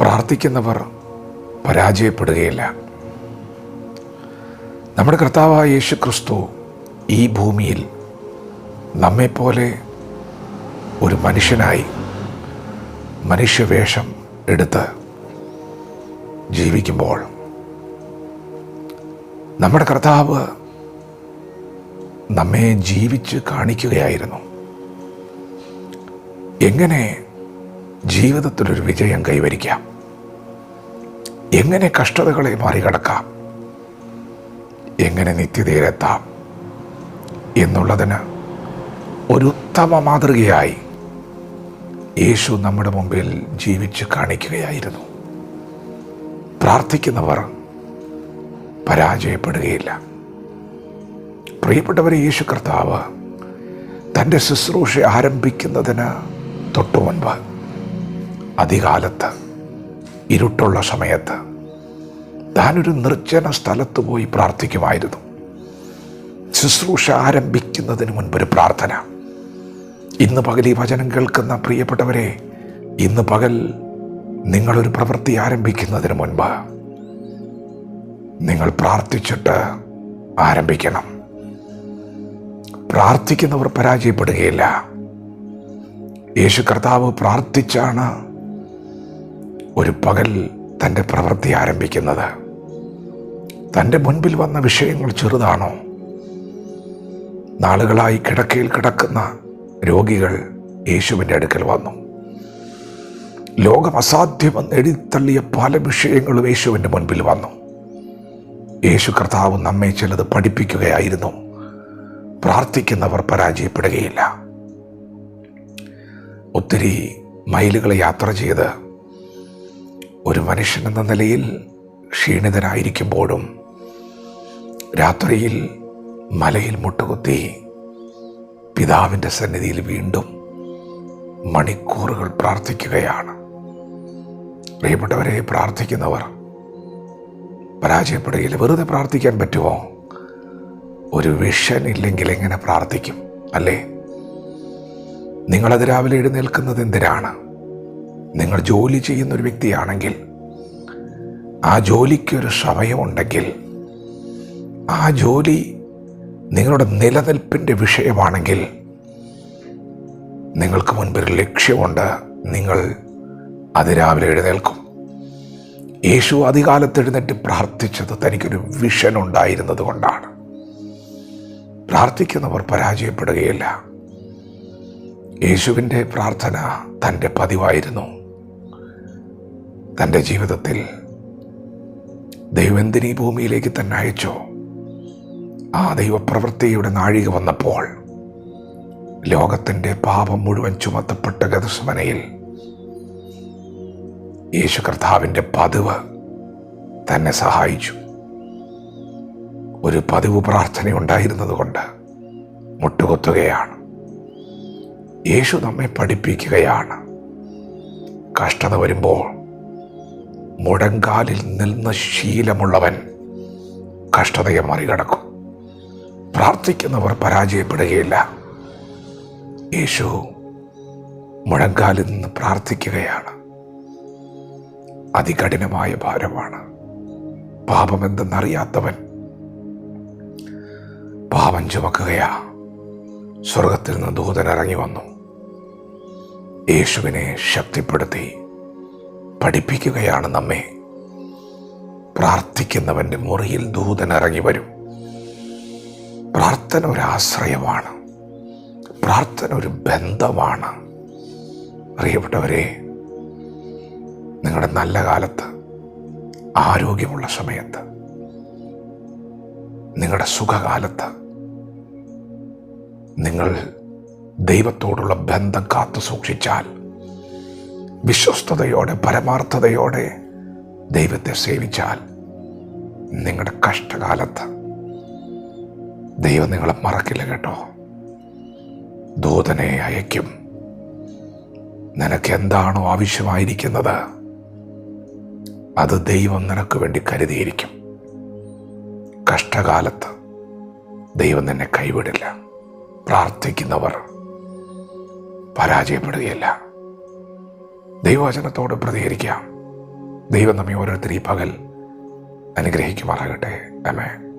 പ്രാർത്ഥിക്കുന്നവർ പരാജയപ്പെടുകയില്ല. നമ്മുടെ കർത്താവായ യേശു ക്രിസ്തു ഈ ഭൂമിയിൽ നമ്മെപ്പോലെ ഒരു മനുഷ്യനായി മനുഷ്യവേഷം എടുത്ത് ജീവിക്കുമ്പോൾ നമ്മുടെ കർത്താവ് നമ്മെ ജീവിച്ച് കാണിക്കുകയായിരുന്നു. എങ്ങനെ ജീവിതത്തിലൊരു വിജയം കൈവരിക്കാം. എങ്ങനെ കഷ്ടതകളെ മറികടക്കാം? എങ്ങനെ നിത്യതയിലെത്താം? എന്നുള്ളതിന് ഒരു ഉത്തമ മാതൃകയായി യേശു നമ്മുടെ മുമ്പിൽ ജീവിച്ച് കാണിക്കുകയായിരുന്നു. പ്രാർത്ഥിക്കുന്നവർ പരാജയപ്പെടുകയില്ല. പ്രിയപ്പെട്ടവരെ യേശു കർത്താവ് തന്റെ ശുശ്രൂഷ ആരംഭിക്കുന്നതിന് തൊട്ടു മുൻപ് അധികാലത്ത് ഇരുട്ടുള്ള സമയത്ത് താനൊരു നിർജന സ്ഥലത്ത് പോയി പ്രാർത്ഥിക്കുമായിരുന്നു. ശുശ്രൂഷ ആരംഭിക്കുന്നതിന് മുൻപൊരു പ്രാർത്ഥന. ഇന്ന് പകൽ ഈ വചനം കേൾക്കുന്ന പ്രിയപ്പെട്ടവരെ ഇന്ന് പകൽ നിങ്ങളൊരു പ്രവൃത്തി ആരംഭിക്കുന്നതിന് മുൻപ് നിങ്ങൾ പ്രാർത്ഥിച്ചിട്ട് ആരംഭിക്കണം. പ്രാർത്ഥിക്കുന്നവർ പരാജയപ്പെടുകയില്ല. യേശു കർത്താവ് പ്രാർത്ഥിച്ചാണ് ഒരു പകൽ തന്റെ പ്രവൃത്തി ആരംഭിക്കുന്നത്. തന്റെ മുൻപിൽ വന്ന വിഷയങ്ങൾ ചെറുതാണോ? നാളുകളായി കിടക്കയിൽ കിടക്കുന്ന രോഗികൾ യേശുവിന്റെ അടുക്കൽ വന്നു. ലോകം അസാധ്യമെന്ന് എഴുതിത്തള്ളിയ പല വിഷയങ്ങളും യേശുവിന്റെ മുൻപിൽ വന്നു. യേശു കർത്താവ് നമ്മെ ചിലത് പഠിപ്പിക്കുകയായിരുന്നു. പ്രാർത്ഥിക്കുന്നവർ പരാജയപ്പെടുകയില്ല. ഒത്തിരി മൈലുകൾ യാത്ര ചെയ്ത് ഒരു മനുഷ്യൻ എന്ന നിലയിൽ ക്ഷീണിതനായിരിക്കുമ്പോഴും രാത്രിയിൽ മലയിൽ മുട്ടുകുത്തി പിതാവിന്റെ സന്നിധിയിൽ വീണ്ടും മണിക്കൂറുകൾ പ്രാർത്ഥിക്കുകയാണ്. പ്രിയപ്പെട്ടവരെ പ്രാർത്ഥിക്കുന്നവർ പരാജയപ്പെടുകയില്ല. വെറുതെ പ്രാർത്ഥിക്കാൻ പറ്റുമോ? ഒരു വിഷൻ ഇല്ലെങ്കിൽ എങ്ങനെ പ്രാർത്ഥിക്കും? അല്ലേ? നിങ്ങളത് രാവിലെ എഴുന്നേൽക്കുന്നത് എന്തിനാണ്? നിങ്ങൾ ജോലി ചെയ്യുന്ന ഒരു വ്യക്തിയാണെങ്കിൽ ആ ജോലിക്കൊരു സമയമുണ്ടെങ്കിൽ ആ ജോലി നിങ്ങളുടെ നിലനിൽപ്പിന്റെ വിഷയമാണെങ്കിൽ നിങ്ങൾക്ക് മുൻപൊരു ലക്ഷ്യമുണ്ട് നിങ്ങൾ അതിരാവിലെ എഴുന്നേൽക്കും. യേശു അധികാലത്ത് എഴുന്നേറ്റ് പ്രാർത്ഥിച്ചത് തനിക്കൊരു വിഷൻ ഉണ്ടായിരുന്നത് കൊണ്ടാണ്. പ്രാർത്ഥിക്കുന്നവർ പരാജയപ്പെടുകയില്ല. യേശുവിന്റെ പ്രാർത്ഥന തന്റെ പതിവായിരുന്നു. തന്റെ ജീവിതത്തിൽ ദൈവന്തിനി ഭൂമിയിലേക്ക് തന്നെ അയച്ചോ? ആ ദൈവപ്രവൃത്തിയുടെ നാഴിക വന്നപ്പോൾ ലോകത്തിന്റെ പാപം മുഴുവൻ ചുമത്തപ്പെട്ട ഗതസ്മനയിൽ യേശു കർത്താവിന്റെ പതിവ് തന്നെ സഹായിച്ചു. ഒരു പതിവ് പ്രാർത്ഥന ഉണ്ടായിരുന്നതുകൊണ്ട് മുട്ടുകൊത്തുകയാണ്. യേശു നമ്മെ പഠിപ്പിക്കുകയാണ്. കഷ്ടത വരുമ്പോൾ മുഴങ്കാലിൽ നിന്ന് ശീലമുള്ളവൻ കഷ്ടതയെ മറികടക്കും. പ്രാർത്ഥിക്കുന്നവർ പരാജയപ്പെടുകയില്ല. യേശു മുഴങ്കാലിൽ നിന്ന് പ്രാർത്ഥിക്കുകയാണ്. അതികഠിനമായ ഭാരമാണ്. പാപമെന്തെന്നറിയാത്തവൻ പാപം ചുമക്കുകയാ. സ്വർഗത്തിൽ നിന്ന് ദൂതൻ ഇറങ്ങി വന്നു. യേശുവിനെ ശക്തിപ്പെടുത്തി. പഠിപ്പിക്കുകയാണ് നമ്മെ. പ്രാർത്ഥിക്കുന്നവന്റെ മുറിയിൽ ദൂതൻ ഇറങ്ങി വരും. പ്രാർത്ഥന ഒരു ആശ്രയമാണ്. പ്രാർത്ഥന ഒരു ബന്ധമാണ്. അറിയപ്പെട്ടവരെ നിങ്ങളുടെ നല്ല കാലത്ത് ആരോഗ്യമുള്ള സമയത്ത് നിങ്ങളുടെ സുഖകാലത്ത് നിങ്ങൾ ദൈവത്തോടുള്ള ബന്ധം കാത്തു സൂക്ഷിച്ചാൽ വിശ്വസ്തയോടെ പരമാർത്ഥതയോടെ ദൈവത്തെ സേവിച്ചാൽ നിങ്ങളുടെ കഷ്ടകാലത്ത് ദൈവം നിങ്ങളെ മറക്കില്ല കേട്ടോ. ദൂതനെ അയക്കും നിനക്ക് എന്താണോ ആവശ്യമായിരിക്കുന്നത് അത് ദൈവം നിനക്ക് വേണ്ടി കരുതിയിരിക്കും. കഷ്ടകാലത്ത് ദൈവം നിന്നെ കൈവിടില്ല. പ്രാർത്ഥിക്കുന്നവർ പരാജയപ്പെടുകയില്ല. ദൈവവചനത്തോട് പ്രതികരിക്കാം. ദൈവം നമ്മെ ഓരോരുത്തരും ഈ പകൽ അനുഗ്രഹിക്കുമാറാകട്ടെ. അമേ